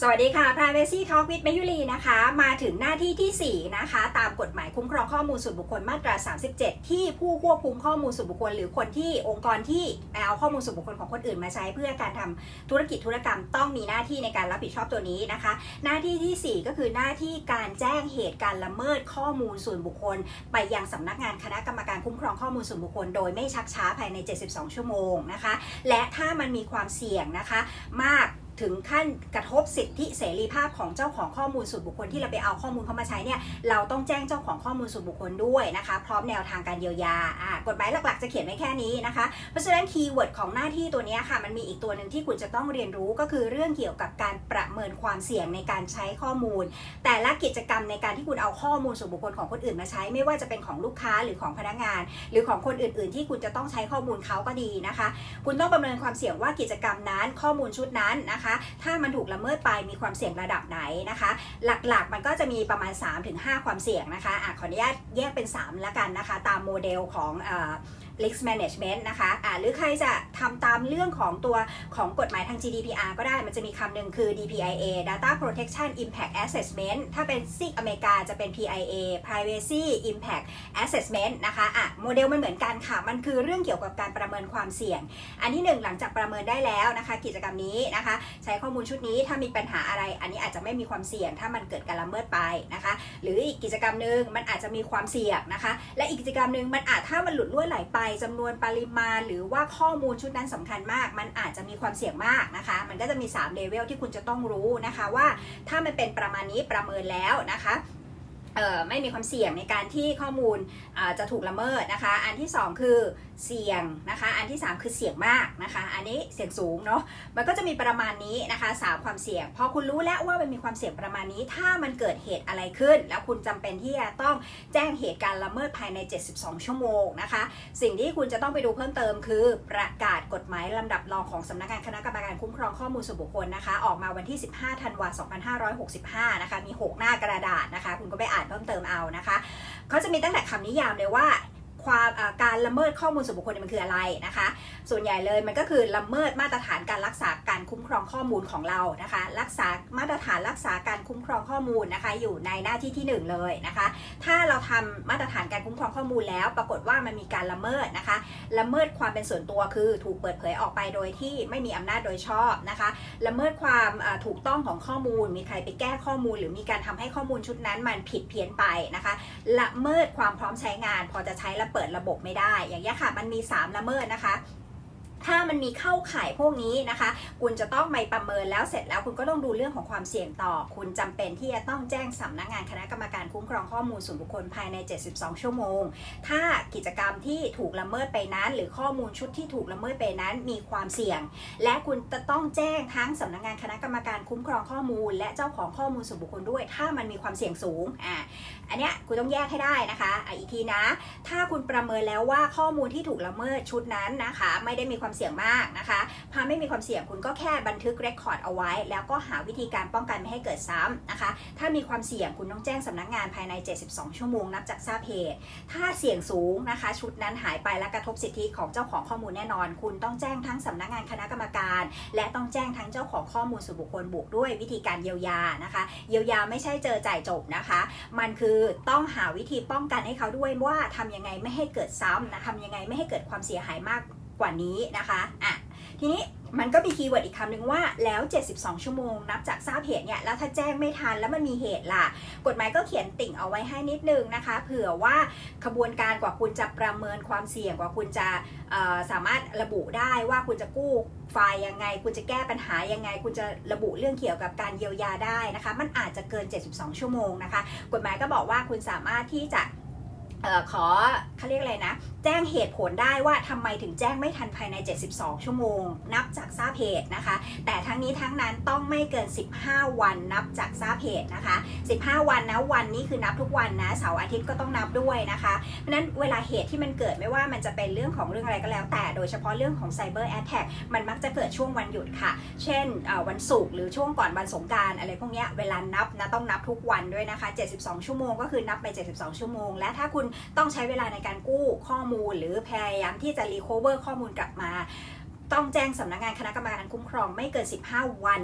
สวัสดีค่ะ Privacy Talk with มยุรีนะคะ มาถึงหน้าที่ที่ 4 นะคะ ตามกฎหมายคุ้มครองข้อมูลส่วนบุคคลมาตรา 37 ที่ผู้ควบคุมข้อมูลส่วนบุคคล หรือคนที่องค์กรที่เอาข้อมูลส่วนบุคคลของคนอื่นมาใช้เพื่อการทำธุรกิจธุรกรรมต้องมีหน้าที่ในการรับผิดชอบตัวนี้นะคะ หน้าที่ทีสี่4 ก็คือหน้าที่การแจ้งเหตุการละเมิดข้อมูลส่วนบุคคล ไปยังสำนักงานคณะกรรมการคุ้มครองข้อมูลส่วนบุคคล โดยไม่ชักช้าภายใน 72 ชั่วโมงนะคะ และถ้ามันมีความเสี่ยงนะคะ มาก ถึงขั้นกระทบสิทธิเสรีภาพของเจ้าของข้อมูลส่วนบุคคลที่เราไปเอาข้อมูลเขามาใช้เนี่ยเราต้องแจ้งเจ้าของข้อมูลส่วนบุคคลด้วยนะคะพร้อมแนวทางการเยียวยาอ่ากฎหมายหลักๆ จะเขียนไว้แค่นี้นะคะ เพราะฉะนั้นคีย์เวิร์ดของหน้าที่ตัวนี้ค่ะมันมีอีกตัวหนึ่งที่คุณจะต้องเรียนรู้ก็คือเรื่องเกี่ยวกับการประเมินความเสี่ยงในการใช้ข้อมูล แต่ละกิจกรรมในการที่คุณเอาข้อมูลส่วนบุคคลของคนอื่นมาใช้ ไม่ว่าจะเป็นของลูกค้าหรือของพนักงาน หรือของคนอื่น ๆ ที่คุณจะต้องใช้ข้อมูลเขาก็ดีนะคะ คุณต้องประเมินความเสี่ยงว่ากิจกรรมนั้นข้อมูลชุดนั้นนะคะถ้ามันถูกละเมิดไปมีความเสี่ยงระดับไหนนะคะ หลักๆมันก็จะมีประมาณ 3-5 ความเสี่ยงนะคะอะขออนุญาตแยกเป็น 3 แล้วกันนะคะ ตามโมเดลของ risk management นะคะอ่าหรือใครจะทำตามเรื่องของตัวของกฎหมายทาง GDPR ก็ได้มันจะมีคำหนึ่งคือ DPIA Data Protection Impact Assessment ถ้าเป็นซีกอเมริกาจะเป็น PIA Privacy Impact Assessment นะคะอะโมเดลมันเหมือนกันค่ะ มันคือเรื่องเกี่ยวกับการประเมินความเสี่ยง อันที่หนึ่งหลังจากประเมินได้แล้วนะคะ กิจกรรมนี้นะคะ ใช้ข้อมูลชุดนี้ถ้ามีปัญหาอะไร อันนี้อาจจะไม่มีความเสี่ยงถ้ามันเกิดการละเมิดไปนะคะ หรืออีกกิจกรรมหนึ่งมันอาจจะมีความเสี่ยงนะคะ และอีกกิจกรรมหนึ่งมันอาจถ้ามันหลุดล่วไหลไปจำนวนปริมาณ หรือว่าข้อมูลชุดนั้นสำคัญมาก มันอาจจะมีความเสี่ยงมากนะคะ มันก็จะมี3เลเวลที่คุณจะต้องรู้นะคะว่า ถ้ามันเป็นประมาณนี้ประเมินแล้วนะคะ ไม่มีความเสี่ยงในการที่ข้อมูลจะถูกละเมิดนะคะ อันที่ 2 คือเสี่ยงนะคะ อันที่ 3 คือเสี่ยงมากนะคะ อันนี้เสี่ยงสูงเนาะ มันก็จะมีประมาณนี้นะคะสาความเสี่ยง พอคุณรู้แล้วว่ามันมีความเสี่ยงประมาณนี้ ถ้ามันเกิดเหตุอะไรขึ้น แล้วคุณจำเป็นที่จะต้องแจ้งเหตุการณ์ละเมิดภายใน 72 ชั่วโมงนะคะ สิ่งที่คุณจะต้องไปดูเพิ่มเติมคือประกาศกฎหมายลำดับรองของสำนักงานคณะกรรมการคุ้มครองข้อมูลส่วนบุคคลนะคะ ออกมาวันที่ 15 ธันวาคม 2565 นะคะ มี 6 หน้ากระดาษนะคะ คุณก็ไปอ่านเพิ่มเติมเอานะคะเขาจะมีตั้งแต่คำนิยามเลยว่า ความการละเมิดข้อมูลส่วนบุคคลเนี่ยมันคืออะไรนะคะ ส่วนใหญ่เลยมันก็คือละเมิดมาตรฐานการรักษาการคุ้มครองข้อมูลของเรานะคะ รักษามาตรฐานรักษาการคุ้มครองข้อมูลนะคะ อยู่ในหน้าที่ที่หนึ่งเลยนะคะ ถ้าเราทำมาตรฐานการคุ้มครองข้อมูลแล้ว ปรากฏว่ามันมีการละเมิดนะคะ ละเมิดความเป็นส่วนตัวคือถูกเปิดเผยออกไปโดยที่ไม่มีอำนาจโดยชอบนะคะ ละเมิดความถูกต้องของข้อมูล มีใครไปแก้ข้อมูล หรือมีการทำให้ข้อมูลชุดนั้นมันผิดเพี้ยนไปนะคะ ละเมิดความพร้อมใช้งานพอจะใช้และเปิดระบบไม่ได้ อย่างนี้ยค่ะ มันมี 3 ละเมิดนะคะ ถ้ามันมีเข้าข่ายพวกนี้นะคะ คุณจะต้องไปประเมินแล้วเสร็จแล้วคุณก็ต้องดูเรื่องของความเสี่ยงต่อ คุณจำเป็นที่จะต้องแจ้งสำนักงานคณะกรรมการคุ้มครองข้อมูลส่วนบุคคลภายใน 72 ชั่วโมง ถ้ากิจกรรมที่ถูกละเมิดไปนั้น หรือข้อมูลชุดที่ถูกละเมิดไปนั้นมีความเสี่ยง และคุณจะต้องแจ้งทั้งสำนักงานคณะกรรมการคุ้มครองข้อมูล และเจ้าของข้อมูลส่วนบุคคลด้วย ถ้ามันมีความเสี่ยงสูงอ่าอันเนี้ยคุณต้องแยกให้ได้นะคะอะอีกทีนะ ถ้าคุณประเมินแล้วว่าข้อมูลที่ถูกละเมิดชุดนั้นนะคะ ไม่ได้มีความเสี่ยงมากนะคะพอไม่มีความเสี่ยงคุณก็แค่บันทึกเรคคอร์ดเอาไว้ แล้วก็หาวิธีการป้องกันไม่ให้เกิดซ้ำนะคะ ถ้ามีความเสี่ยงคุณต้องแจ้งสำนักงานภายใน 72 ชั่วโมงนับจากทราบเหตุถ้าเสี่ยงสูงนะคะ ชุดนั้นหายไปและกระทบสิทธิของเจ้าของข้อมูลแน่นอน คุณต้องแจ้งทั้งสำนักงานคณะกรรมการ และต้องแจ้งทั้งเจ้าของข้อมูลส่วนบุคคลบวกด้วยวิธีการเยียวยานะคะ เยียวยาไม่ใช่เจอจ่ายจบนะคะ มันคือต้องหาวิธีป้องกันให้เขาด้วยว่าทำยังไงไม่ให้เกิดซ้ำนะทำยังไงไม่ให้เกิดความเสียหายมาก กว่านี้นะคะอะทีนี้มันก็มีคีย์เวิร์ดอีกคำหนึ่งว่าแล้ว 72 ชั่วโมง นับจากทราบเหตุเนี่ย แล้วถ้าแจ้งไม่ทันแล้วมันมีเหตุล่ะ กฎหมายก็เขียนติ่งเอาไว้ให้นิดนึงนะคะ เผื่อว่าขบวนการกว่าคุณจะประเมินความเสี่ยงกว่าคุณจะสามารถระบุได้ว่าคุณจะกู้ไฟล์ยังไง คุณจะแก้ปัญหายังไง คุณจะระบุเรื่องเกี่ยวกับการเยียวยาได้นะคะ มันอาจจะเกิน 72 ชั่วโมงนะคะ กฎหมายก็บอกว่าคุณสามารถที่จะออขอเขาเรียกอะไรนะ แจ้งเหตุผลได้ว่าทำไมถึงแจ้งไม่ทันภายใน 72 ชั่วโมง นับจากทราบเหตุนะคะ แต่ทั้งนี้ทั้งนั้นต้องไม่เกิน 15 วันนับจากทราบเหตุนะคะ 15 วันนะวันนี้คือนับทุกวันนะเสาร์อาทิตย์ก็ต้องนับด้วยนะคะเพราะนั้นเวลาเหตุที่มันเกิดไม่ว่ามันจะเป็นเรื่องของเรื่องอะไรก็แล้ว แต่โดยเฉพาะเรื่องของไซเบอร์แอ t แทกมันมักจะเกิดช่วงวันหยุดค่ะ เช่นวันศุกร์หรือช่วงก่อนวันสงการอะไรพวกนี้เวลานับนะต้องนับทุกวันด้วยนะคะ 72 ชั่วโมงก็คือนับไป 72 ชั่วโมง และถ้าคุณต้องใช้เวลาในการกู้ข้อมูลหรือพยายามที่จะรีคอเวอร์ข้อมูลกลับมา ต้องแจ้งสำนักงานคณะกรรมการคุ้มครองไม่เกิน 15 วัน